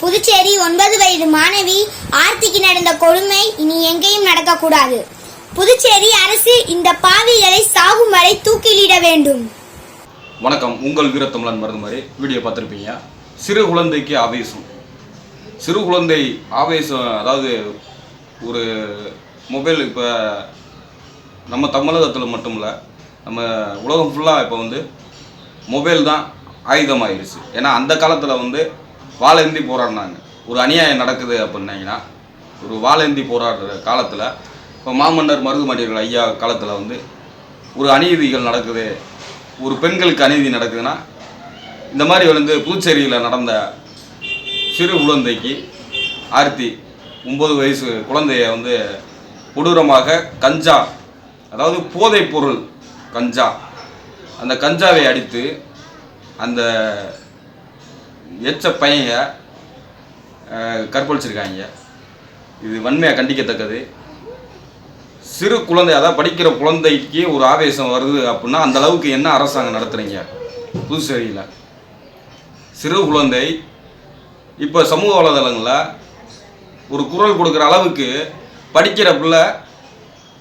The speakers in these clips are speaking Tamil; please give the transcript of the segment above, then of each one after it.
புதுச்சேரி ஒன்பது வயது மாணவி ஆர்த்திக்கு நடந்த கொடுமை இனி எங்கேயும் நடக்கக்கூடாது. புதுச்சேரி அரசு இந்த பாவிகளை சாகும் வரை தூக்கிலிட வேண்டும். வணக்கம். உங்கள் வீரத்தமிழன் மருந்து மாதிரி வீடியோ பார்த்துருப்பீங்க. சிறு குழந்தைக்கு ஆவேசம். சிறு குழந்தை ஆவேசம் அதாவது ஒரு மொபைல் இப்போ நம்ம தமிழகத்தில் மட்டும் இல்லை நம்ம உலகம் ஃபுல்லாக இப்போ வந்து மொபைல் தான் ஆயுதமாயிருச்சு. ஏன்னா அந்த காலத்தில் வந்து வாழேந்தி போராடினாங்க. ஒரு அநியாயம் நடக்குது அப்படின்னீங்கன்னா ஒரு வாழேந்தி போராடுற காலத்தில் இப்போ மாமன்னர் மருதுமணியர்கள் ஐயா காலத்தில் வந்து ஒரு அநீதிகள் நடக்குது ஒரு பெண்களுக்கு அநீதி நடக்குதுன்னா இந்த மாதிரி வந்து புதுச்சேரியில் நடந்த சிறு குழந்தைக்கு ஆர்த்தி ஒம்பது வயசு குழந்தைய வந்து கொடூரமாக கஞ்சா அதாவது போதைப் பொருள் கஞ்சா அந்த கஞ்சாவை அடித்து அந்த எச்ச பையங்க கற்பழிச்சிருக்காங்க. இது வன்மையாக கண்டிக்கத்தக்கது. சிறு குழந்தை அதாவது படிக்கிற குழந்தைக்கு ஒரு ஆவேசம் வருது அப்படின்னா அந்த அளவுக்கு என்ன அரசாங்கம் நடத்துகிறீங்க புதுச்சேரியில் சிறு குழந்தை இப்போ சமூக வலைதளங்களில் ஒரு குரல் கொடுக்குற அளவுக்கு படிக்கிற பிள்ளை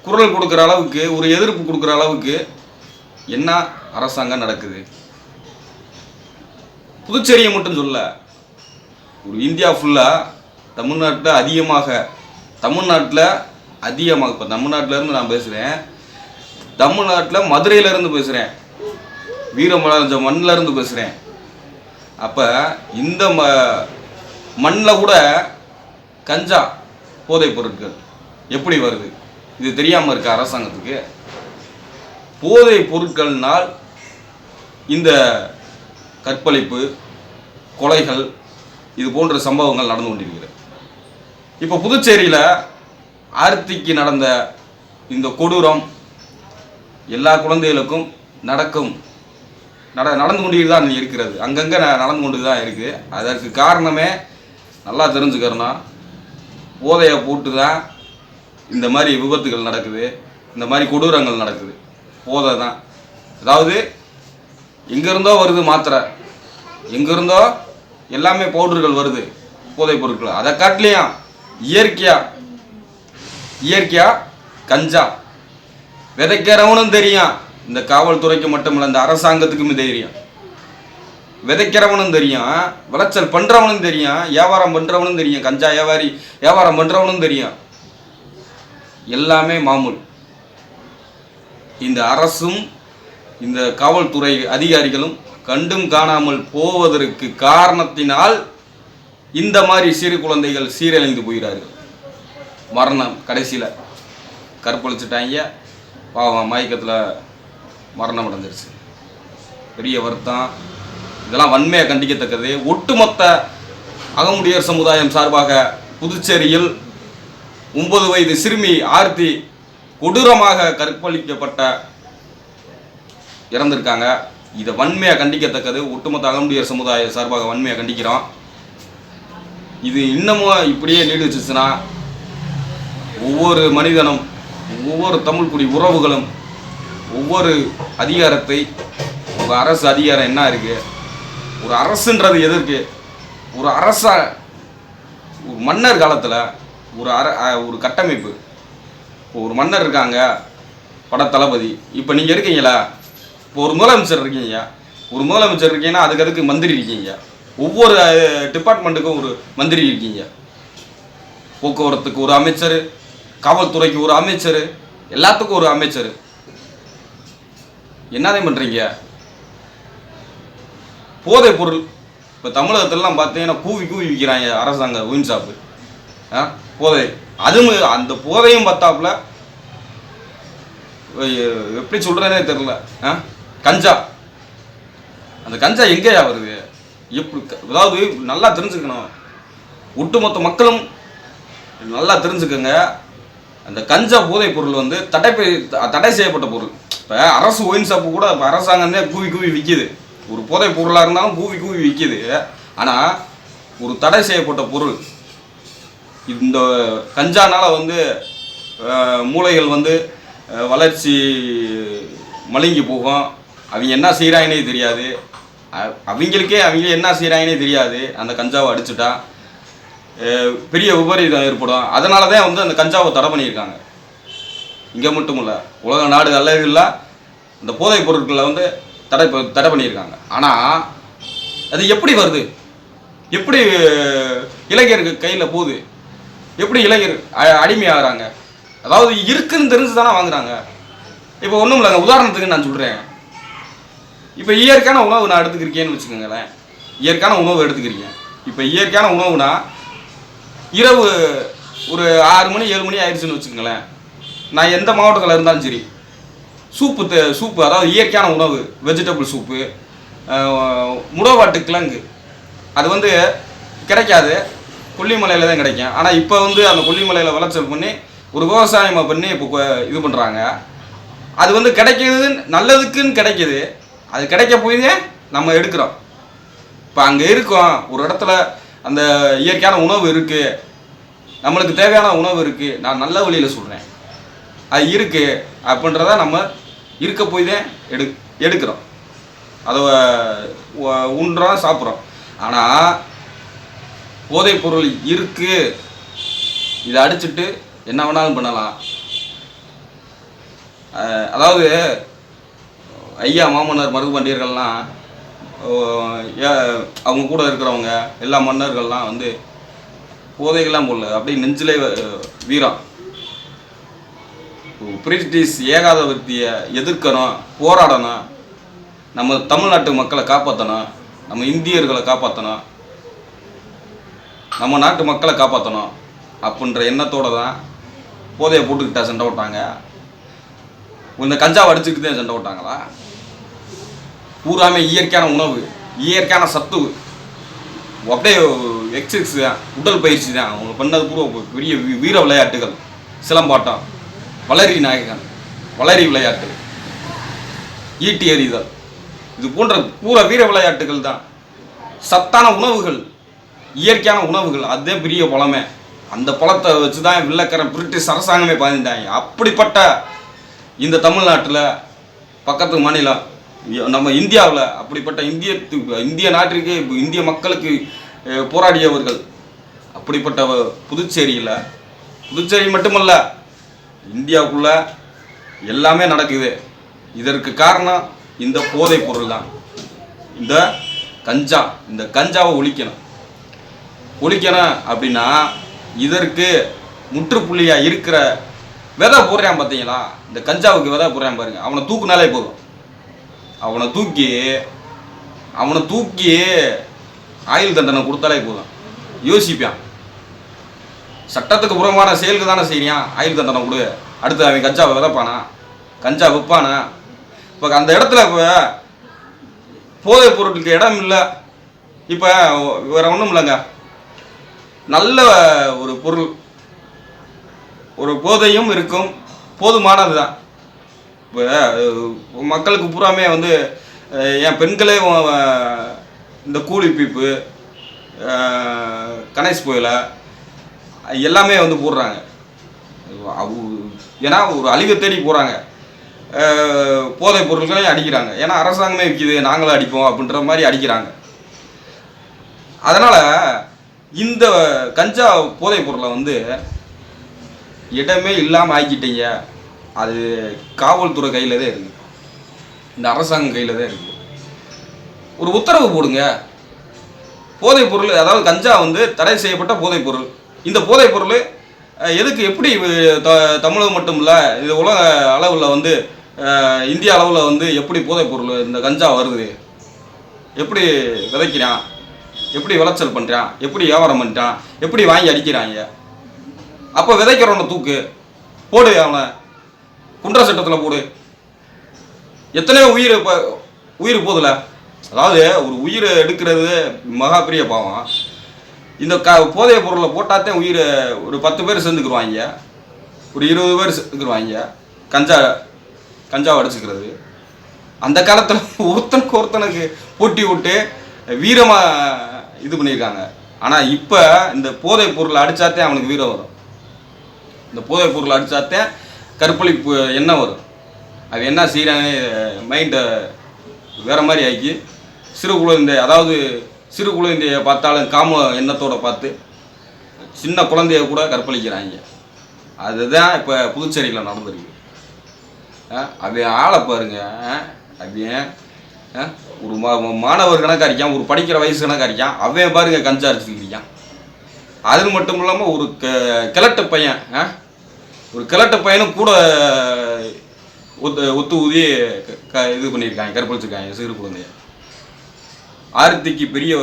குரல் கொடுக்குற அளவுக்கு ஒரு எதிர்ப்பு கொடுக்குற அளவுக்கு என்ன அரசாங்கம் நடக்குது? புதுச்சேரியை மட்டும் சொல்ல ஒரு இந்தியா ஃபுல்லாக தமிழ்நாட்டில் அதிகமாக தமிழ்நாட்டில் அதிகமாக இப்போ தமிழ்நாட்டிலேருந்து நான் பேசுகிறேன் தமிழ்நாட்டில் மதுரையிலேருந்து பேசுகிறேன் வீரமலர்ந்த மண்ணிலேருந்து பேசுகிறேன் அப்போ இந்த ம மண்ணில் கூட கஞ்சா போதைப் பொருட்கள் எப்படி வருது? இது தெரியாமல் இருக்க அரசாங்கத்துக்கு. போதைப் பொருட்கள்னால் இந்த கற்பழிப்பு கொலைகள் இது போன்ற சம்பவங்கள் நடந்து கொண்டிருக்கிறது. இப்போ புதுச்சேரியில் ஆர்த்திக்கு நடந்த இந்த கொடூரம் எல்லா குழந்தைகளுக்கும் நடக்கும். நட நடந்து கொண்டு தான் இருக்கிறது. அங்கங்கே நடந்து கொண்டு தான் இருக்குது. அதற்கு காரணமே நல்லா தெரிஞ்சுக்கிறோம் போதையை போட்டு தான் இந்த மாதிரி விபத்துகள் நடக்குது. இந்த மாதிரி கொடூரங்கள் நடக்குது. போதை தான். அதாவது எங்கேருந்தோ வருது மாத்திரை. எங்கேருந்தோ எல்லாமே பவுடர்கள் வருது போதைப் பொருட்கள். அதை காட்டிலையும் இயற்கையா? இயற்கையா? கஞ்சா. விதைக்கிறவனும் தெரியும். இந்த காவல்துறைக்கு மட்டும் இல்லை இந்த அரசாங்கத்துக்குமே தெரியும். விதைக்கிறவனும் தெரியும். விளைச்சல் பண்ணுறவனும் தெரியும். வியாபாரம் பண்ணுறவனும் தெரியும். கஞ்சா வியாபாரி வியாபாரம் பண்ணுறவனும் தெரியும். எல்லாமே மாமூல். இந்த அரசும் இந்த காவல்துறை அதிகாரிகளும் கண்டும் காணாமல் போவதற்கு காரணத்தினால் இந்த மாதிரி சிறு குழந்தைகள் சீரழிந்து போகிறார்கள் மரணம் கடைசியில் கற்பழிச்சிட்டாங்க. பாவம் மயக்கத்தில் மரணம் அடைஞ்சிருச்சு. பெரிய வருத்தம். இதெல்லாம் வன்மையாக கண்டிக்கத்தக்கது. ஒட்டுமொத்த அகமுடியர் சமுதாயம் சார்பாக புதுச்சேரியில் ஒன்பது வயது சிறுமி ஆர்த்தி கொடூரமாக கற்பழிக்கப்பட்ட இறந்துருக்காங்க. இதை வன்மையாக கண்டிக்கத்தக்கது ஒட்டுமொத்த அகமுடியர் சமுதாய சார்பாக வன்மையாக கண்டிக்கிறோம். இது இன்னமும் இப்படியே நீடிச்சிச்சுன்னா ஒவ்வொரு மனிதனும் ஒவ்வொரு தமிழ் குடி உறவுகளும் ஒவ்வொரு அதிகாரத்தை உங்கள் அரசு அதிகாரம் என்ன இருக்குது ஒரு அரசுன்றது எதற்கு ஒரு அரச ஒரு மன்னர் காலத்தில் ஒரு அர ஒரு கட்டமைப்பு. இப்போ ஒரு மன்னர் இருக்காங்க பட தளபதி இப்போ நீங்கள் இருக்கீங்களா? இப்போ ஒரு முதலமைச்சர் இருக்கீங்க. ஒரு முதலமைச்சர் இருக்கீங்கன்னா அதுக்கு அதுக்கு மந்திரி இருக்கீங்க. ஒவ்வொரு டிபார்ட்மெண்ட்டுக்கும் ஒரு மந்திரி இருக்கீங்க. போக்குவரத்துக்கு ஒரு அமைச்சர் காவல்துறைக்கு ஒரு அமைச்சர் எல்லாத்துக்கும் ஒரு அமைச்சர். என்னதே பண்ணுறீங்க போதை பொருள். இப்போ தமிழகத்திலலாம் பார்த்தீங்கன்னா கூவி கூவி விற்கிறாங்க அரசாங்க ஒயின் ஷாப்பு ஆ போதை. அதுவும் அந்த போதையும் பார்த்தாப்புல எப்படி சொல்கிறேனே தெரில ஆ? கஞ்சா. அந்த கஞ்சா எங்கேயா வருது? எப்படி க- அதாவது நல்லா தெரிஞ்சுக்கணும். ஒட்டுமொத்த மக்களும் நல்லா தெரிஞ்சுக்கோங்க. அந்த கஞ்சா போதைப் பொருள் வந்து தடை தடை செய்யப்பட்ட பொருள். இப்போ அரசு ஒயின் ஷாப்பு கூட இப்போ அரசாங்கமே கூவி கூவி விற்கிது ஒரு போதை பொருளாக இருந்தாலும் கூவி கூவி விற்கிது ஆனால் ஒரு தடை செய்யப்பட்ட பொருள். இந்த கஞ்சானால் வந்து மூளைகள் வந்து வளர்ச்சி மழுங்கி போகும். அவங்க என்ன செய்கிறாங்கன்னே தெரியாது. அவங்களுக்கே அவங்க என்ன செய்கிறாங்கன்னே தெரியாது. அந்த கஞ்சாவை அடிச்சுட்டா. பெரிய உபரீதம் ஏற்படும். அதனால தான் வந்து அந்த கஞ்சாவை தடை பண்ணியிருக்காங்க. இங்கே மட்டும் இல்லை. உலக நாடு இல்லை இந்த போதைப் பொருட்களை வந்து தடை ப- தடை பண்ணியிருக்காங்க. ஆனால் அது எப்படி வருது? எப்படி இளைஞருக்கு கையில் போகுது? எப்படி இளைஞர் அ- அடிமையாகிறாங்க? அதாவது இருக்குன்னு தெரிஞ்சு தானே வாங்குறாங்க. இப்போ ஒன்றும் இல்லைங்க. உதாரணத்துக்கு நான் சொல்கிறேன் இப்போ இயற்கையான உணவு நான் எடுத்துக்கிறீங்கன்னு வச்சுக்கோங்களேன். இயற்கையான உணவு எடுத்துக்கிறீங்க. இப்போ இயற்கையான உணவுனா இரவு ஒரு ஆறு மணி ஏழு மணி ஆயிடுச்சுன்னு வச்சுக்கோங்களேன். நான் எந்த மாவட்டத்தில் இருந்தாலும் சரி சூப்பு தே- சூப்பு அதாவது இயற்கையான உணவு வெஜிடபிள் சூப்பு முடவாட்டு கிழங்கு அது வந்து கிடைக்காது. கொல்லிமலையில் தான் கிடைக்கும். ஆனால் இப்போ வந்து அந்த கொல்லிமலையில் விளைச்சல் பண்ணி ஒரு விவசாயமாக பண்ணி இப்போ இது பண்ணுறாங்க அது வந்து கிடைக்கிறது நல்லதுக்குன்னு கிடைக்கிது. அது கிடைக்க போய் நம்ம எடுக்கிறோம். இப்போ அங்கே இருக்கோம். ஒரு இடத்துல அந்த இயற்கையான உணவு இருக்குது நம்மளுக்கு தேவையான உணவு இருக்குது நான் நல்ல வழியில் சொல்கிறேன் அது இருக்குது அப்படின்றத நம்ம இருக்க போய் தான் எடு எடுக்கிறோம். அதை உ- உண்றோம் சாப்பிட்றோம். ஆனால் போதைப் பொருள் இருக்குது இதை அடிச்சிட்டு என்ன வேணாலும் பண்ணலாம். அதாவது ஐயா மாமன்னர் மருதுபண்டியர்கள்லாம் அஹ் ஏ- அவங்க கூட இருக்கிறவங்க எல்லா மன்னர்கள்லாம் வந்து போதைகள்லாம் போடல. அப்படியே நெஞ்சிலே வீரம் பிரிட்டிஷ் ஏகாதபத்தியை எதிர்க்கணும் போராடணும் நம்ம தமிழ்நாட்டு மக்களை காப்பாற்றணும் நம்ம இந்தியர்களை காப்பாற்றணும் நம்ம நாட்டு மக்களை காப்பாற்றணும் அப்படின்ற எண்ணத்தோடு தான் போதையை போட்டுக்கிட்டா சண்டை விட்டாங்க இந்த கஞ்சாவை அடிச்சுக்கிட்டு தான் சண்டை விட்டாங்களா பூராமே இயற்கையான உணவு இயற்கையான சத்து. அப்படியே எக்ஸசைஸ் தான் உடல் பயிற்சி தான். அவங்க பண்ணது பூரா பெரிய வீ- வீர விளையாட்டுகள். சிலம்பாட்டம் வளரி நாயகன் வளரி விளையாட்டு. ஈட்டி எறிதல். இது போன்ற பூரா வீர விளையாட்டுகள் தான். சத்தான உணவுகள் இயற்கையான உணவுகள். அதுதான் பெரிய பழமே. அந்த பழத்தை வச்சு தான் வில்லக்கரன் பிரிட்டிஷ் அரசாங்கமே பாதிந்தாங்க அப்படிப்பட்ட இந்த தமிழ்நாட்டில் பக்கத்து மாநிலம் நம்ம இந்தியாவில் அப்படிப்பட்ட இந்திய இந்திய நாட்டிற்கு இந்திய மக்களுக்கு போராடியவர்கள். அப்படிப்பட்ட புதுச்சேரியில் புதுச்சேரி மட்டுமல்ல இந்தியாவுக்குள்ள எல்லாமே நடக்குது. இதற்கு காரணம் இந்த போதைப் பொருள் தான் இந்த கஞ்சா இந்த கஞ்சாவை ஒழிக்கணும். ஒழிக்கணும் அப்படின்னா இதற்கு முற்றுப்புள்ளியாக இருக்கிற விதை போடுறான் பார்த்தீங்களா? இந்த கஞ்சாவுக்கு விதை போடுறான் பாருங்க. அவனை தூக்குனாலே போதும். அவனை தூக்கி அவனை தூக்கி ஆயுள் தண்டனை கொடுத்தாலே போதும். யோசிப்பான். சட்டத்துக்கு புறமான செயலுக்கு தானே செய்யறான் ஆயுள் தண்டனை கொடு. அடுத்து அவன் கஞ்சாவை விதைப்பானா? கஞ்சா விற்பானா? இப்போ அந்த இடத்துல இப்போ போதைப் பொருட்களுக்கு இடம் இல்லை. இப்போ வேறு ஒன்றும் இல்லைங்க. நல்ல ஒரு பொருள். ஒரு போதையும் இருக்கும். போதுமானது தான் இப்போ மக்களுக்கு பூராமே வந்து என் பெண்களே இந்த கூலி பீப்பு கணேஷ் புயல எல்லாமே வந்து போடுறாங்க. ஏன்னா ஒரு அழிவை தேடி போகிறாங்க போதைப் பொருட்களையும் அடிக்கிறாங்க. ஏன்னா அரசாங்கமே விற்கிது நாங்களும் அடிப்போம் அப்படின்ற மாதிரி அடிக்கிறாங்க. அதனால் இந்த கஞ்சா போதைப் பொருளை வந்து இடமே இல்லாமல் ஆக்கிட்டீங்க. அது காவல்துறை கையில் தான் இருக்குது இந்த அரசாங்கம் கையில் தான் இருக்குது ஒரு உத்தரவு போடுங்க. போதைப் பொருள் அதாவது கஞ்சா வந்து தடை செய்யப்பட்ட போதைப் பொருள். இந்த போதைப் பொருள் எதுக்கு எப்படி த- தமிழகம் மட்டும் இல்லை இது உலக அளவில் வந்து இந்திய அளவில் வந்து எப்படி போதைப் பொருள் இந்த கஞ்சா வருது? எப்படி விதைக்கிறான்? எப்படி விளைச்சல் பண்ணுறான் எப்படி வியாபாரம் பண்ணுறான் எப்படி வாங்கி அடிக்கிறாங்க? அப்போ விதைக்கிறவனை தூக்கு. போடு அவனை. குன்ற சட்டத்தில் போடு. எத்தனையோ உயிர் இப்போ உயிர் போதில்ல அதாவது ஒரு உயிர் எடுக்கிறது மகா பெரிய பாவம். இந்த க போதைய பொருளை போட்டாத்தே உயிர் ஒரு பத்து பேர் சேர்ந்துக்குருவாங்க ஒரு இருபது பேர் சேர்ந்துக்குருவாங்க கஞ்சா கஞ்சாவை அடிச்சுக்கிறது. அந்த காலத்தில் ஒருத்தனுக்கு ஒருத்தனுக்கு போட்டி விட்டு வீரமாக இது பண்ணியிருக்காங்க. ஆனால் இப்போ இந்த போதை பொருளை அடித்தாத்தே அவனுக்கு வீரம் வரும். இந்த போதைப் பொருள் அடித்தாத்தே கற்பழிப்பு எண்ணம் வரும்? அது என்ன செய்கிறாங்க மைண்டை வேறு மாதிரி ஆக்கி சிறு குழந்தை அதாவது சிறு குழந்தைய பார்த்தாலும் காம எண்ணத்தோடு பார்த்து சின்ன குழந்தைய கூட கற்பழிக்கிறாங்க. அதுதான் இப்போ புதுச்சேரியில் நடந்திருக்கு. அது ஆளை பாருங்க. அஹ் ஒரு மா மாணவர் கணக்காக இருக்கான் ஒரு படிக்கிற வயசு கணக்காக இருக்கான் அவன் பாருங்க கஞ்சா அடிச்சுக்கிறியான் அது மட்டும் இல்லாமல் ஒரு க கிழட்டு பையன் ஒரு கிழட்ட பையனும் கூட ஒத்து ஒத்து ஊதி க- க இது பண்ணியிருக்காங்க கற்பழிச்சிருக்காங்க சிறு குழந்தைய. ஆர்த்திக்கு பெரிய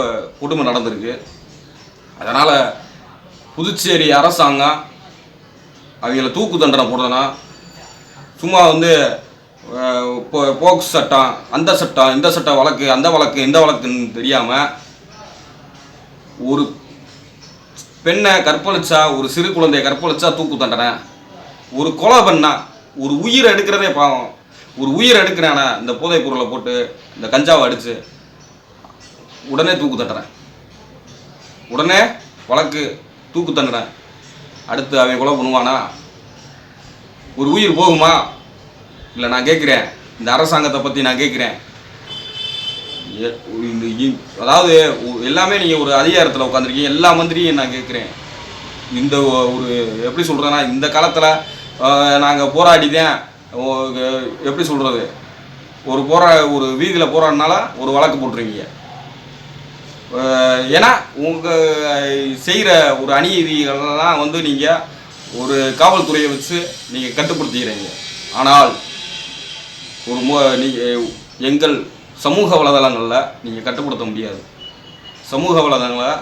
கொடுமை நடந்திருக்கு. அதனால் புதுச்சேரி அரசாங்கம் அவங்கள தூக்கு தண்டனை போடுறதுனா சும்மா வந்து போ- போக்ஸ் சட்டம் அந்த சட்டம் இந்த சட்டம் வழக்கு அந்த வழக்கு இந்த வழக்குன்னு தெரியாமல் ஒரு பெண்ணை கற்பழிச்சா ஒரு சிறு குழந்தையை கற்பழிச்சா தூக்கு தண்டனை. ஒரு கொலை பண்ணா ஒரு உயிர் எடுக்கிறதே பாவம். ஒரு உயிர் எடுக்கிறானா இந்த போதைப் பொருளை போட்டு இந்த கஞ்சாவை அடித்து உடனே தூக்கு தட்டுறேன். உடனே வழக்கு தூக்கு தண்டுறேன் அடுத்து அவன் கொலை பண்ணுவானா? ஒரு உயிர் போகுமா? இல்லை நான் கேட்குறேன். இந்த அரசாங்கத்தை பற்றி நான் கேட்குறேன். இந்த இ- அதாவது எல்லாமே நீங்கள் ஒரு அதிகாரத்தில் உட்காந்துருக்கீங்க எல்லா மந்திரியும் நான் கேட்குறேன். இந்த ஒரு எப்படி சொல்கிறேன்னா இந்த காலத்தில் நாங்கள் போராடிதான் எப்படி சொல்கிறது ஒரு போரா ஒரு வீதியில் போராடினால ஒரு வழக்கு போட்டுருவீங்க ஏன்னா உங்கள் செய்கிற ஒரு அநீதிகளெல்லாம் வந்து நீங்கள் ஒரு காவல்துறையை வச்சு நீங்கள் கட்டுப்படுத்திக்கிறீங்க. ஆனால் ஒரு மு நீங்கள் எங்கள் சமூக வலைதளங்களில் நீங்கள் கட்டுப்படுத்த முடியாது. சமூக வலைதளங்களை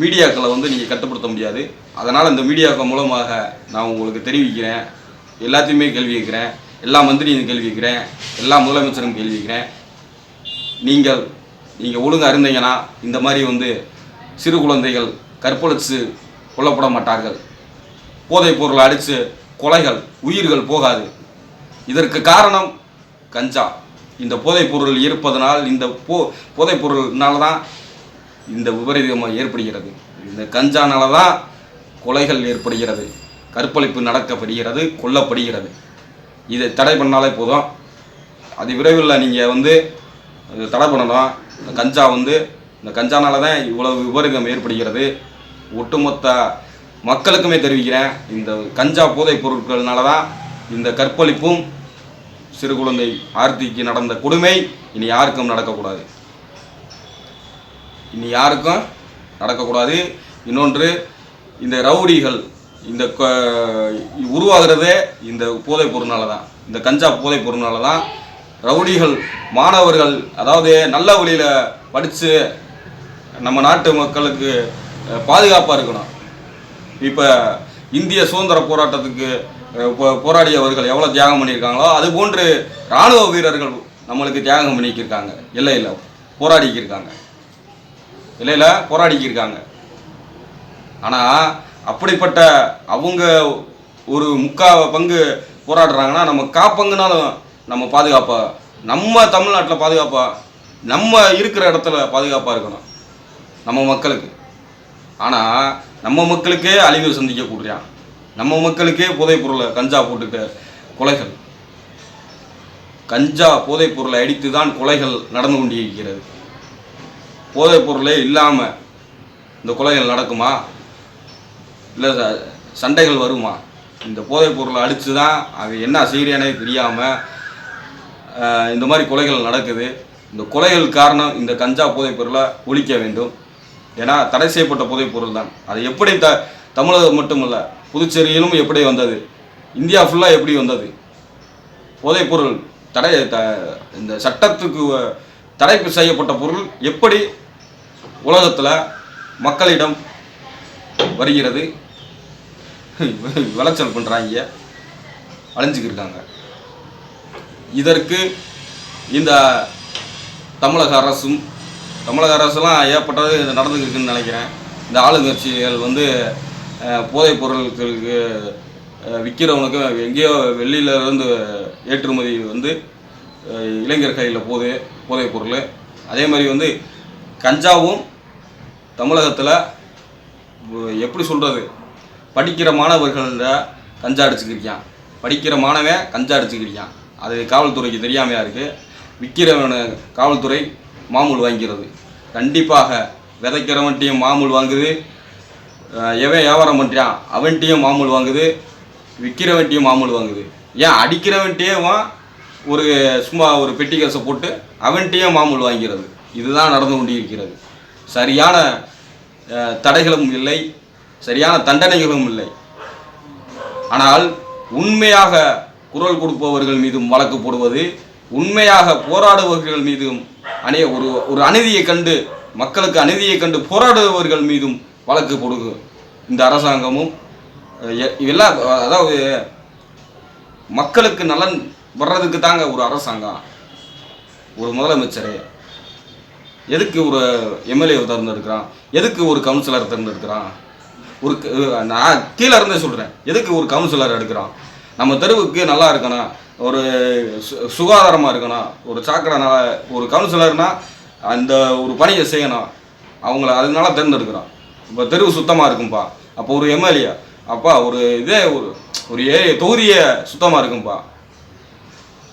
மீடியாக்களை வந்து நீங்கள் கட்டுப்படுத்த முடியாது. அதனால் இந்த மீடியாக்கள் மூலமாக நான் உங்களுக்கு தெரிவிக்கிறேன். எல்லாத்தையுமே கேள்வி கேட்குறேன். எல்லா மந்திரியும் கேள்வி கேட்குறேன். எல்லா முதலமைச்சரும் கேள்வி கேட்குறேன். நீங்கள் நீங்கள் ஒழுங்காக இருந்தீங்கன்னா இந்த மாதிரி வந்து சிறு குழந்தைகள் கற்பழித்து கொல்லப்பட மாட்டார்கள். போதைப் பொருளை அடித்து கொலைகள் உயிர்கள் போகாது. இதற்கு காரணம் கஞ்சா. இந்த போதைப் பொருள் இருப்பதனால் இந்த போ போதைப் பொருள்னால தான் இந்த விபரீதம் ஏற்படுகிறது. இந்த கஞ்சானால தான் கொலைகள் ஏற்படுகிறது. கற்பழிப்பு நடக்கப்படுகிறது கொல்லப்படுகிறது. இதை தடை பண்ணாலே போதும். அது விரைவில் நீங்கள் வந்து தடை பண்ணணும் இந்த கஞ்சா வந்து இந்த கஞ்சானால தான் இவ்வளவு விபரீதம் ஏற்படுகிறது. ஒட்டுமொத்த மக்களுக்குமே தெரிவிக்கிறேன் இந்த கஞ்சா போதைப் பொருட்கள்னால தான் இந்த கற்பழிப்பும் சிறு குழந்தை ஆர்த்திக்கு நடந்த கொடுமை இனி யாருக்கும் நடக்கக்கூடாது. இனி யாருக்கும் நடக்கக்கூடாது. இன்னொன்று இந்த ரவுடிகள் இந்த உருவாகிறதே இந்த போதைப் பொருளால் தான் இந்த கஞ்சா போதைப் பொருள்னால தான் ரவுடிகள் மாணவர்கள் அதாவது நல்ல வழியில் படித்து நம்ம நாட்டு மக்களுக்கு பாதுகாப்பாக இருக்கணும். இப்போ இந்திய சுதந்திர போராட்டத்துக்கு போ- போராடியவர்கள் எவ்வளோ தியாகம் பண்ணியிருக்காங்களோ அது போன்று இராணுவ வீரர்கள் நம்மளுக்கு தியாகம் பண்ணிக்கிருக்காங்க எல்லையில் போராடிக்கிருக்காங்க நிலையில் போராடிக்கிருக்காங்க. ஆனால் அப்படிப்பட்ட அவங்க ஒரு முக்கா பங்கு போராடுறாங்கன்னா நம்ம காப்பங்குனாலும் நம்ம பாதுகாப்பாக நம்ம தமிழ்நாட்டில் பாதுகாப்பாக நம்ம இருக்கிற இடத்துல பாதுகாப்பாக இருக்கணும் நம்ம மக்களுக்கு. ஆனால் நம்ம மக்களுக்கே அழிவு சந்திக்க கூடுறான் நம்ம மக்களுக்கே போதைப் பொருளை கஞ்சா போட்டுக்க கொலைகள். கஞ்சா போதைப் பொருளை அடித்து தான் கொலைகள் நடந்து கொண்டிருக்கிறது. போதைப் பொருளே இல்லாமல் இந்த கொலைகள் நடக்குமா? இல்லை சண்டைகள் வருமா? இந்த போதைப் பொருளை அடித்து தான் அது என்ன செய்கிறானே தெரியாமல் இந்த மாதிரி கொலைகள் நடக்குது. இந்த கொலைகள் காரணம் இந்த கஞ்சா போதைப் பொருளை ஒழிக்க வேண்டும். ஏன்னா தடை செய்யப்பட்ட போதைப் பொருள் தான் அது எப்படி த தமிழகம் மட்டுமல்ல புதுச்சேரியிலும் எப்படி வந்தது? இந்தியா ஃபுல்லாக எப்படி வந்தது? போதைப் பொருள் தடை த இந்த சட்டத்துக்கு தடைப்பு தடை செய்யப்பட்ட பொருள் எப்படி உலகத்தில் மக்களிடம் வருகிறது. விளைச்சல் பண்ணுறாங்க அழிஞ்சுக்கிருக்காங்க. இதற்கு இந்த தமிழக அரசும் தமிழக அரசுலாம் ஏற்பட்டது இது நடந்துருக்குன்னு நினைக்கிறேன். இந்த ஆளுங்கட்சிகள் வந்து போதைப் பொருட்களுக்கு விற்கிறவனுக்கு எங்கேயோ வெளியிலேருந்து ஏற்றுமதி வந்து இளைஞர் கையில் போகுது போதைப் பொருள். அதே மாதிரி வந்து கஞ்சாவும் தமிழகத்தில் எப்படி சொல்கிறது படிக்கிற மாணவர்கள கஞ்சா அடிச்சுக்கிறியான் படிக்கிற மாணவன் கஞ்சா அடிச்சுக்கிறியான் அது காவல்துறைக்கு தெரியாமையாக இருக்குது விற்கிறவன காவல்துறை மாமூல் வாங்கிறது கண்டிப்பாக விதைக்கிறவன்ட்டையும் மாமூல் வாங்குது. எவன் வியாபாரம் பண்ணுறான் அவன்கிட்டயும் மாமூல் வாங்குது. விற்கிறவன்ட்டையும் மாமூல் வாங்குது. ஏன் அடிக்கிறவன்ட்டையும் ஒரு சும்மா ஒரு பெட்டி கேஸை போட்டு அவன்கிட்டையும் மாமூல் வாங்கிறது இதுதான் நடந்து கொண்டிருக்கிறது. சரியான தடைகளும் இல்லை சரியான தண்டனைகளும் இல்லை. ஆனால் உண்மையாக குரல் கொடுப்பவர்கள் மீதும் வழக்கு போடுவது உண்மையாக போராடுபவர்கள் மீதும் அணிய ஒரு ஒரு அநீதியை கண்டு மக்களுக்கு அநீதியை கண்டு போராடுபவர்கள் மீதும் வழக்கு போடுது இந்த அரசாங்கமும் எ- இதெல்லாம் அதாவது மக்களுக்கு நலன் வர்றதுக்கு தாங்க ஒரு அரசாங்கம். ஒரு முதலமைச்சர். எதுக்கு ஒரு எம்எல்ஏ தேர்ந்தெடுக்கிறான்? எதுக்கு ஒரு கவுன்சிலர் தேர்ந்தெடுக்கிறான்? ஒரு நான் கீழே இருந்தே சொல்கிறேன் எதுக்கு ஒரு கவுன்சிலர் எடுக்கிறான்? நம்ம தெருவுக்கு நல்லா இருக்கணும். ஒரு சு சுகாதாரமாக இருக்கணும். ஒரு சாக்கடை நல்லா ஒரு கவுன்சிலர்னால் அந்த ஒரு பணியை செய்யணும். அவங்கள அதனால தேர்ந்தெடுக்கிறான். இப்போ தெருவு சுத்தமாக இருக்கும்பா. அப்போ ஒரு எம்எல்ஏ அப்பா ஒரு இதே ஒரு ஒரு ஏ தொகுதியை சுத்தமாக இருக்கும்பா.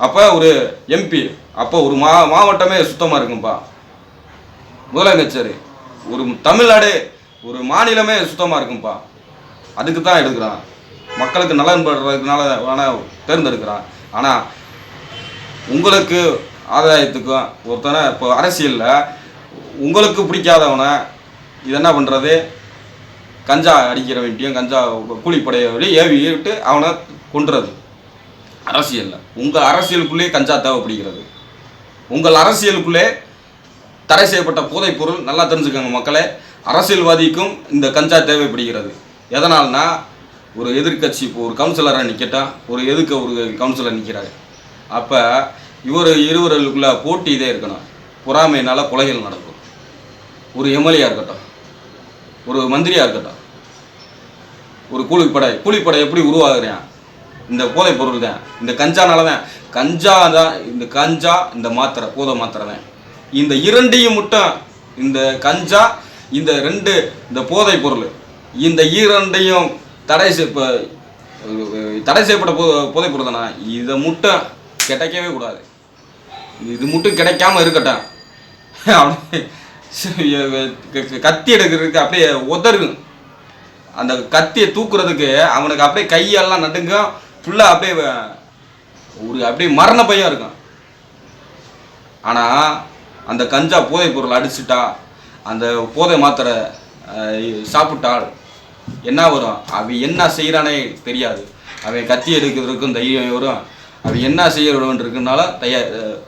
அப்போ ஒரு எம்பி அப்போ ஒரு மா மாவட்டமே சுத்தமாக இருக்கும்பா. முதலமைச்சர் ஒரு தமிழ்நாடு ஒரு மாநிலமே சுத்தமாக இருக்கும்ப்பா அதுக்கு தான் எடுக்கிறான். மக்களுக்கு நலன் படுறதுனால வேணா தேர்ந்தெடுக்கிறான். ஆனால் உங்களுக்கு ஆதாயத்துக்கும் ஒருத்தனை இப்போ அரசியலில் உங்களுக்கு பிடிக்காதவனை இது என்ன பண்ணுறது கஞ்சா அடிக்கிற வேண்டியும் கஞ்சா கூலிப்படையை ஏவி விட்டு அவனை கொன்றது. அரசியலில். உங்கள் அரசியலுக்குள்ளே கஞ்சா தேவைப்படுகிறது. உங்கள் அரசியலுக்குள்ளே தடை செய்யப்பட்ட போதைப் பொருள் நல்லா தெரிஞ்சுக்கோங்க மக்களே. அரசியல்வாதிக்கும் இந்த கஞ்சா தேவைப்படுகிறது. எதனால்னா ஒரு எதிர்க்கட்சி இப்போ ஒரு கவுன்சிலராக நிற்கட்டும் ஒரு எதுக்க ஒரு கவுன்சிலர் நிற்கிறாரு அப்போ இவர் இருவர்களுக்குள்ள போட்டி இதே இருக்கணும். பொறாமையினால் கொலைகள் நடக்கும். ஒரு எம்எல்ஏ இருக்கட்டும் ஒரு மந்திரியாக இருக்கட்டும் ஒரு கூலிப்படை கூலிப்படை எப்படி உருவாகிறேன் இந்த போதைப் பொருள் தான் இந்த கஞ்சானால தான் கஞ்சா தான் இந்த கஞ்சா இந்த மாத்திரை போதை மாத்திரை தான் இந்த இரண்டையும் மட்டும் இந்த கஞ்சா இந்த ரெண்டு இந்த போதை பொருள். இந்த இரண்டையும் தடை செய்ப்ப தடை செய்யப்பட்ட போ போதைப் பொருள் தானே? இதை மட்டும் கிடைக்கவே கூடாது. இது மட்டும் கிடைக்காம இருக்கட்டும். அப்படியே கத்தி எடுக்கிறதுக்கு அப்படியே உதறும் அந்த கத்தியை தூக்குறதுக்கு அவனுக்கு அப்படியே கையெல்லாம் நடுங்கும் ஃபுல்லாக அப்படியே ஒரு அப்படியே மரண பையன் இருக்கும். ஆனால் அந்த கஞ்சா போதைப் பொருள் அடிச்சிட்டா அந்த போதை மாத்திரை சாப்பிட்டால் என்ன வரும்? அவன் என்ன செய்கிறானே தெரியாது. அவன் கத்தி எடுக்கிறதுக்கும் தைரியம் வரும். அவன் என்ன செய்ய இருக்குனால தைய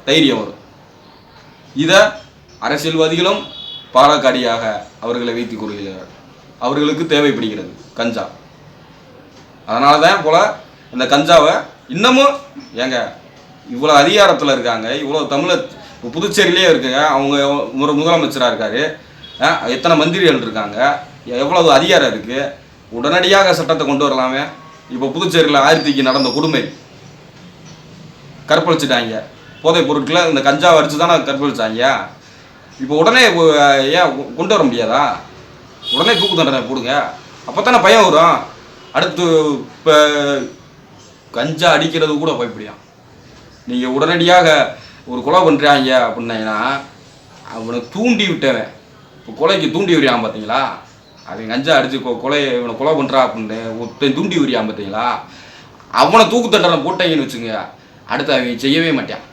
தைரியம் வரும். இதை அரசியல்வாதிகளும் பாலக்காடியாக அவர்களை வைத்துக் கொள்கிறார்கள். அவர்களுக்கு தேவைப்படுகிறது கஞ்சா. அதனால தான் போல் இந்த கஞ்சாவை இன்னமும் ஏங்க இவ்வளோ அதிகாரத்தில் இருக்காங்க இவ்வளோ தமிழை இப்போ புதுச்சேரியிலே இருக்குங்க. அவங்க ஒரு முதலமைச்சராக இருக்காரு. எத்தனை மந்திரிகள் இருக்காங்க? எவ்வளவு அதிகாரம் இருக்குது உடனடியாக சட்டத்தை கொண்டு வரலாமே. இப்போ புதுச்சேரியில் ஆயிரத்திக்கு நடந்த கொடுமை. கற்பழிச்சிட்டாங்க. போதைப் பொருட்களை இந்த கஞ்சா வரிச்சு தானே கற்பழிச்சாங்க. இப்போ உடனே ஏன் கொண்டு வர முடியாதா? உடனே தூக்கு தண்டனை போடுங்க. அப்போ தானே பயம் வரும். அடுத்து இப்போ கஞ்சா அடிக்கிறது கூட பயப்படியாம். நீங்கள் உடனடியாக ஒரு கொலை பண்ணுறாங்க அப்படின்னீங்கன்னா அவனை தூண்டி விட்டவன். இப்போ கொலைக்கு தூண்டி விடுறான் பார்த்தீங்களா அவன் கஞ்சா அடித்து கொ கொலை இவனை கொலை பண்ணுறா அப்படின்னு ஒருத்தன் தூண்டி விடுறான் பார்த்தீங்களா அவனை தூக்கு தண்டனை போட்டாங்கன்னு வச்சுங்க அடுத்து அவன் செய்யவே மாட்டான்.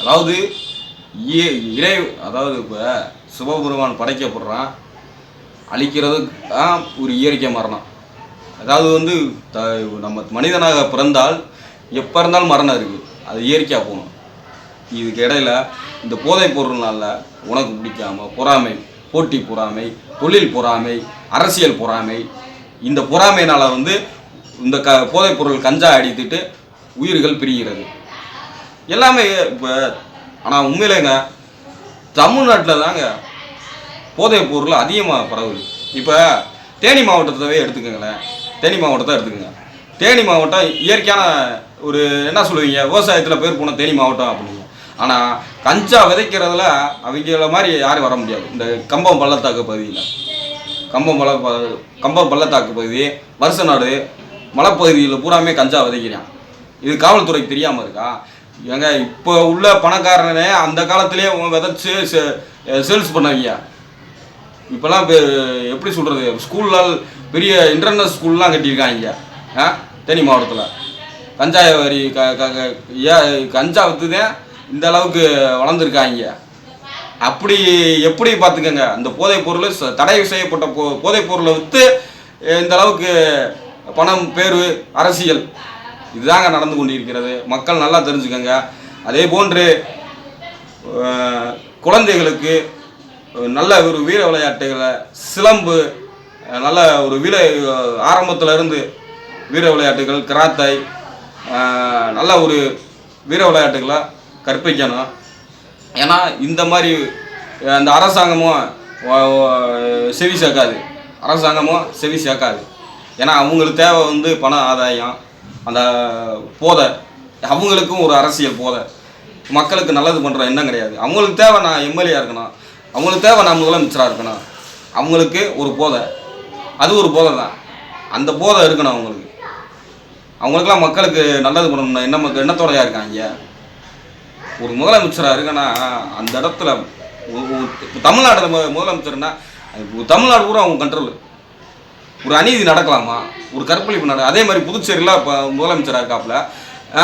அதாவது இயே- இறை அதாவது இப்போ சிவபெருமான் படைக்கப்படுறான் அழிக்கிறது தான் ஒரு இயற்கை மரணம். அதாவது வந்து த நம்ம மனிதனாக பிறந்தால் எப்போ இருந்தாலும் மரணம் இருக்குது அது இயற்கையாக போகணும். இதுக்கு இடையில இந்த போதைப் பொருள்னால உனக்கு பிடிக்காம பொறாமை போட்டி பொறாமை தொழில் பொறாமை அரசியல் பொறாமை இந்த பொறாமைனால் வந்து இந்த க போதைப் பொருள் கஞ்சா அடித்துட்டு உயிர்கள் பிரிகிறது. எல்லாமே இப்போ ஆனால் உண்மையிலேங்க தமிழ்நாட்டில் தாங்க போதைப் பொருள் அதிகமாக பரவுது. இப்போ தேனி மாவட்டத்தவே எடுத்துக்கோங்களேன். தேனி மாவட்டத்தை எடுத்துக்கோங்க. தேனி மாவட்டம் இயற்கையான ஒரு என்ன சொல்லுவீங்க? விவசாயத்தில் பேர் போன தேனி மாவட்டம் அப்படிங்க ஆனால் கஞ்சா விதைக்கிறதுல அவங்கள மாதிரி யாரும் வர முடியாது. இந்த கம்பம் பள்ளத்தாக்கு பகுதியில். கம்பம் பள்ள கம்பம் பள்ளத்தாக்கு பகுதி வருஷநாடு மலைப்பகுதியில் பூராமே கஞ்சா விதைக்கிறான். இது காவல்துறைக்கு தெரியாமல் இருக்கா? ஏங்க இப்போ உள்ள பணக்காரனே அந்த காலத்திலே விதைச்சு சேல்ஸ் பண்ணவங்க இப்போல்லாம் எப்படி சொல்கிறது ஸ்கூலில் பெரிய இன்டர்நேஷனல் ஸ்கூல்லாம் கட்டியிருக்காங்க. ஆ? தேனி மாவட்டத்தில். கஞ்சா வரி க ஏ- கஞ்சா விற்றுதான் இந்த அளவுக்கு வளர்ந்துருக்காங்க. அப்படி எப்படி பார்த்துக்கங்க அந்த போதைப் பொருள் ச- தடை செய்யப்பட்ட போ போதைப் பொருளை விற்று இந்த அளவுக்கு பணம் பேர் அரசியல் இதுதாங்க நடந்து கொண்டிருக்கிறது. மக்கள் நல்லா தெரிஞ்சுக்கங்க. அதே போன்று குழந்தைகளுக்கு நல்ல ஒரு வீர விளையாட்டுகளை சிலம்பு நல்ல ஒரு வீர ஆரம்பத்தில் இருந்து வீர விளையாட்டுகள் கராத்தை நல்ல ஒரு வீர விளையாட்டுகளை கற்பிக்கணும். ஏன்னா இந்த மாதிரி அந்த அரசாங்கமும் செவி சேர்க்காது. அரசாங்கமும் செவி சேர்க்காது. ஏன்னா அவங்களுக்கு தேவை வந்து பண ஆதாயம் அந்த போதை. அவங்களுக்கும் ஒரு அரசியல் போதை. மக்களுக்கு நல்லது பண்ணுற எண்ணம் கிடையாது. அவங்களுக்கு தேவை நான் எம்எல்ஏ இருக்கணும். அவங்களுக்கு தேவை நான் முதலமைச்சராக இருக்கணும். அவங்களுக்கு ஒரு போதை. அது ஒரு போதை தான் அந்த போதை இருக்கணும் அவங்களுக்கு. அவங்களுக்கெல்லாம் மக்களுக்கு நல்லது பண்ணணும் என்ன மக்க- எண்ணத்தோடையா இருக்காங்க ஒரு முதலமைச்சராக இருக்குன்னா அந்த இடத்துல தமிழ்நாட்டில் தமிழ்நாடு முதலமைச்சர்னா தமிழ்நாடு பூரா அவங்க கண்ட்ரோல் ஒரு அநீதி நடக்கலாமா? ஒரு கற்பழிப்பு நட அதே மாதிரி புதுச்சேரியில் இப்போ முதலமைச்சராக இருக்காப்புல ஆ?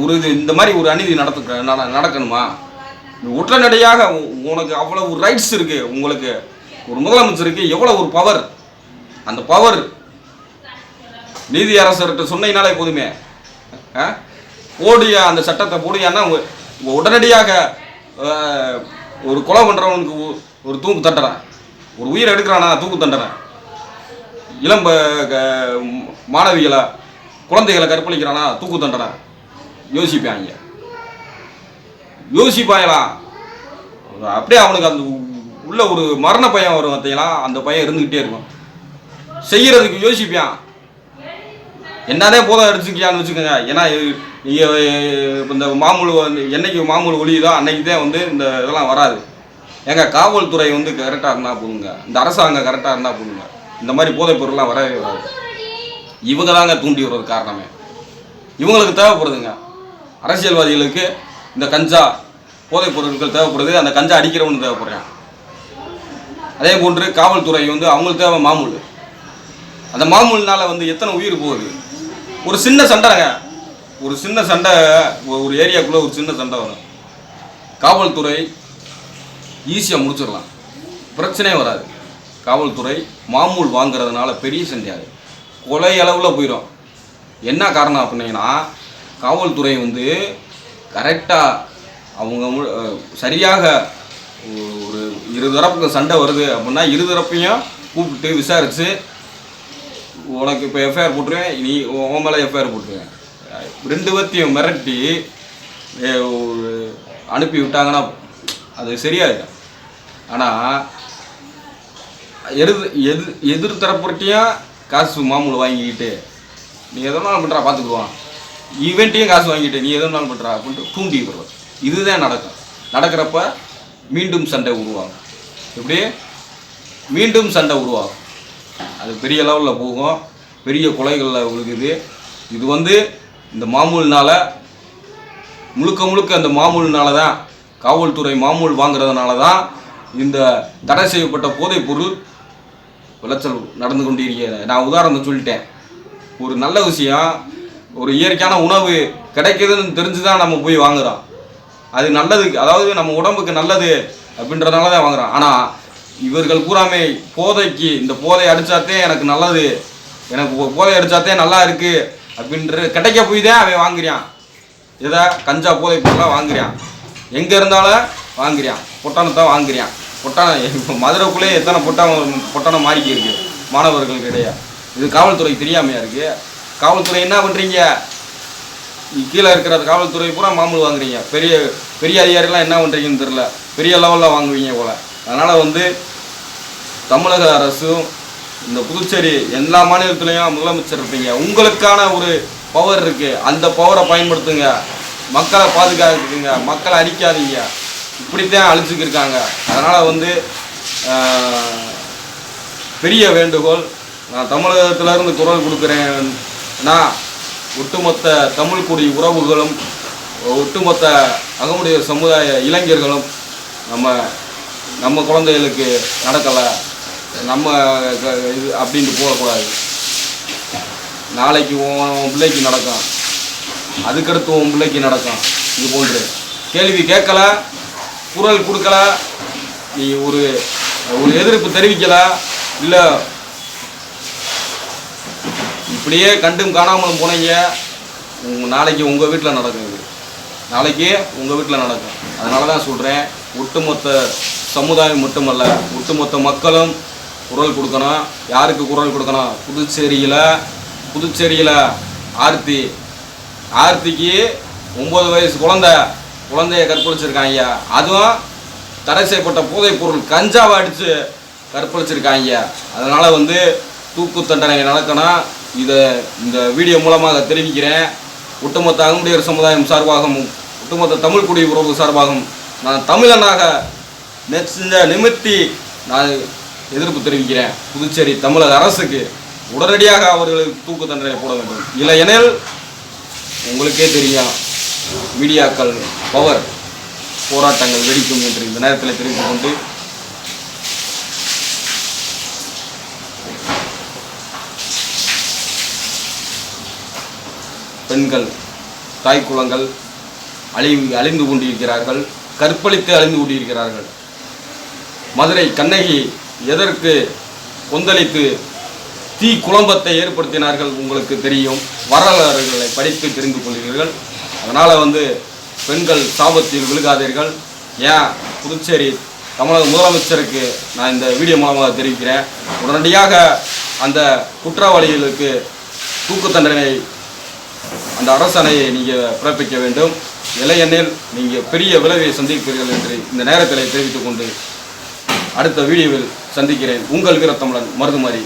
ஒரு இது இந்த மாதிரி ஒரு அநீதி நடத்து நட- நடக்கணுமா? உடனடியாக உனக்கு உனக்கு அவ்வளவு ரைட்ஸ் இருக்குது உங்களுக்கு. ஒரு முதலமைச்சருக்கு எவ்வளோ ஒரு பவர் அந்த பவர் நீதி அரசர்கிட்ட சொன்னீங்கனாலே போதுமே. ஆ? அந்த சட்டத்தை போடியான்னா உங்கள் உடனடியாக ஒரு கொலை பண்ணுறவனுக்கு ஒரு தூக்கு தண்டனை. ஒரு உயிரை எடுக்கிறானா தூக்கு தண்டனை. இளம் க- மாணவிகளை குழந்தைகளை கற்பழிக்கிறானா தூக்கு தண்டனை. யோசிப்பாங்க. யோசிப்பாங்களா? அப்படியே அவனுக்கு அந்த உள்ள ஒரு மரண பையன் வரும் பார்த்தீங்களா? அந்த பையன் இருந்துக்கிட்டே இருக்கும். செய்கிறதுக்கு யோசிப்பான். என்னதே போதும் அடிச்சுக்கியான்னு வச்சுக்கோங்க. ஏன்னா இப்போ இந்த மாமூல் வந்து என்னைக்கு மாமூல் ஒழியுதோ அன்னைக்கு தான் வந்து இந்த இதெல்லாம் வராது. ஏங்க காவல்துறை வந்து கரெக்டாக இருந்தால் போதுங்க. இந்த அரசாங்கம் கரெக்டாக இருந்தால் போதுங்க. இந்த மாதிரி போதைப் பொருள்லாம் வரவே வராது. இவங்க தாங்க தூண்டி விடுறது காரணமே. இவங்களுக்கு தேவைப்படுதுங்க. அரசியல்வாதிகளுக்கு இந்த கஞ்சா போதைப் பொருட்கள் தேவைப்படுது. அந்த கஞ்சா அடிக்கிறவனு தேவைப்படுறான். அதே போன்று காவல்துறை வந்து அவங்களுக்கு தேவை மாமூல். அந்த மாமூல்னால வந்து எத்தனை உயிர் போகுது? ஒரு சின்ன சண்டைங்க. ஒரு சின்ன சண்டை ஒரு- ஏரியாக்குள்ளே ஒரு சின்ன சண்டை வரும். காவல்துறை ஈஸியாக முடிச்சிடலாம். பிரச்சனையே வராது. காவல்துறை மாமூல் வாங்குறதுனால பெரிய சண்டையாது கொலை அளவில் போயிடும் என்ன காரணம் அப்படின்னீங்கன்னா காவல்துறை வந்து கரெக்டாக அவங்க சரியாக ஒரு இரு தரப்புக்கு சண்டை வருது அப்படின்னா இரு தரப்பையும் கூப்பிட்டு விசாரித்து உனக்கு இப்போ எஃப்ஐஆர் போட்டுருவேன் நீ உன் மேலே எஃப்ஐஆர் போட்டுருவேன். ரெண்டு பேர்த்தையும் மிரட்டி ஒரு அனுப்பி விட்டாங்கன்னா அது சரியாது ஆனால் எதிர் எதிர் எதிர்த்தரப்புட்டையும் காசு மாமூல் வாங்கிக்கிட்டு நீ எதனாலும் பண்ணுறா பார்த்துக்குவான் இவன்ட்டையும் காசு வாங்கிட்டு நீ எதனாலும் பண்ணுறா அப்படின்ட்டு தூண்டி விடுறது. இதுதான் நடக்கும். நடக்கிறப்ப மீண்டும் சண்டை உருவாகும். எப்படி? மீண்டும் சண்டை உருவாகும். அது பெரிய லெவலில் போகும். பெரிய கொலைகளில் விழுகுது. இது வந்து இந்த மாமூல்னால் முழுக்க முழுக்க அந்த மாமூல்னால தான் காவல்துறை மாமூல் வாங்குறதுனால தான் இந்த தடை செய்யப்பட்ட போதைப் பொருள் விளைச்சல் நடந்து கொண்டிருக்கிறது நான் உதாரணம் சொல்லிட்டேன். ஒரு நல்ல விஷயம் ஒரு இயற்கையான உணவு கிடைக்குதுன்னு தெரிஞ்சு தான் நம்ம போய் வாங்குகிறோம் அது நல்லதுக்கு அதாவது நம்ம உடம்புக்கு நல்லது அப்படின்றதுனால தான் வாங்குகிறோம் ஆனால் இவர்கள் பூராமே போதைக்கு இந்த போதை அடித்தாத்தே எனக்கு நல்லது. எனக்கு போதை அடிச்சாத்தே நல்லா இருக்குது அப்படின்ற கிடைக்க போய் தான் அவன் வாங்குறான். எதை கஞ்சா போதை பொருளாக வாங்குறான். எங்கே இருந்தாலும் வாங்குறான். பொட்டானத்தை வாங்குறான். பொட்டானம் இப்போ எத்தனை பொட்டானம் பொட்டானம் மாறிக்கி இருக்கு? மாணவர்களுக்கு இடையே. இது காவல்துறைக்கு தெரியாமையா இருக்கு? காவல்துறை என்ன பண்ணுறீங்க கீழே இருக்கிற காவல்துறை பூரா மாமூல் வாங்குறீங்க. பெரிய பெரிய அதிகாரிலாம் என்ன பண்ணுறீங்கன்னு தெரில பெரிய லெவலில் வாங்குவீங்க போல. அதனால் வந்து தமிழக அரசும் இந்த புதுச்சேரி எல்லா மாநிலத்திலையும் முதலமைச்சர் இருப்பீங்க. உங்களுக்கான ஒரு பவர் இருக்குது அந்த பவரை பயன்படுத்துங்க. மக்களை பாதுகாத்துக்குங்க. மக்களை அழிக்காதீங்க. இப்படித்தான் அழிச்சுக்கு இருக்காங்க. அதனால் வந்து பெரிய வேண்டுகோள். நான் தமிழகத்திலிருந்து குரல் கொடுக்குறேன்னா ஒட்டுமொத்த தமிழ்குடி உறவுகளும் ஒட்டுமொத்த அகமுடைய சமுதாய இளைஞர்களும் நம்ம நம்ம குழந்தைகளுக்கு நடக்கலை நம்ம க- இது அப்படின்ட்டு போகக்கூடாது நாளைக்கு உன் பிள்ளைக்கு நடக்கும். அதுக்கடுத்து உன் பிள்ளைக்கு நடக்கும். இது போன்று. கேள்வி கேட்கல குரல் கொடுக்கல நீ ஒரு ஒரு எதிர்ப்பு தெரிவிக்கல இல்லை இப்படியே கண்டும் காணாமலும் போனீங்க உங்கள் நாளைக்கு உங்கள் வீட்டில் நடக்கும் இது. நாளைக்கு உங்கள் வீட்டில் நடக்கும். அதனால தான் சொல்கிறேன் ஒட்டுமொத்த சமுதாயம் மட்டுமல்ல ஒட்டுமொத்த மக்களும் குரல் கொடுக்கணும். யாருக்கு குரல் கொடுக்கணும்? புதுச்சேரியில் புதுச்சேரியில் ஆர்த்தி. ஆர்த்திக்கு ஒம்பது வயசு குழந்தை குழந்தைய கற்பழிச்சிருக்காங்க அதுவும் தடை செய்யப்பட்ட போதைப் பொருள் கஞ்சாவை அடித்து கற்பழிச்சிருக்காங்க அதனால் வந்து தூக்கு தண்டனை நடக்கணும். இதை இந்த வீடியோ மூலமாக தெரிவிக்கிறேன். ஒட்டுமொத்த அகமுடியர் சமுதாயம் சார்பாகவும் ஒட்டுமொத்த தமிழ் குடி உறவு சார்பாகவும் நான் தமிழனாக நெச்ச நிமித்தி நான் எதிர்ப்பு தெரிவிக்கிறேன். புதுச்சேரி தமிழக அரசுக்கு உடனடியாக அவர்களுக்கு தூக்கு தண்டனை போட வேண்டும். இல்லையெனில் உங்களுக்கே தெரியும் மீடியாக்கள் பவர் போராட்டங்கள் வெடிக்கும் என்று இந்த நேரத்தில் தெரிவித்துக் கொண்டு பெண்கள் தாய்க்குளங்கள் குளங்கள் அழிந்து கொண்டிருக்கிறார்கள். கற்பழித்து அழிந்து கொண்டிருக்கிறார்கள். மதுரை கண்ணகி எதற்கு கொந்தளித்து தீ குழம்பத்தை ஏற்படுத்தினார்கள் உங்களுக்கு தெரியும். வரலாறுகளை படித்து தெரிந்து கொள்கிறீர்கள். அதனால் வந்து பெண்கள் சாபத்தில் விழுகாதீர்கள். ஏன்? புதுச்சேரி தமிழக முதலமைச்சருக்கு நான் இந்த வீடியோ மூலமாக தெரிவிக்கிறேன். உடனடியாக அந்த குற்றவாளிகளுக்கு தூக்கு தண்டனை அந்த அரசணையை நீங்கள் பிறப்பிக்க வேண்டும். இளையனில் நீங்கள் பெரிய விளைவை சந்திப்பீர்கள் என்று இந்த நேரத்தில் தெரிவித்துக் கொண்டு அடுத்த வீடியோவில் சந்திக்கிறேன். உங்கள் வீரத்தமிழன் மருதுமாரி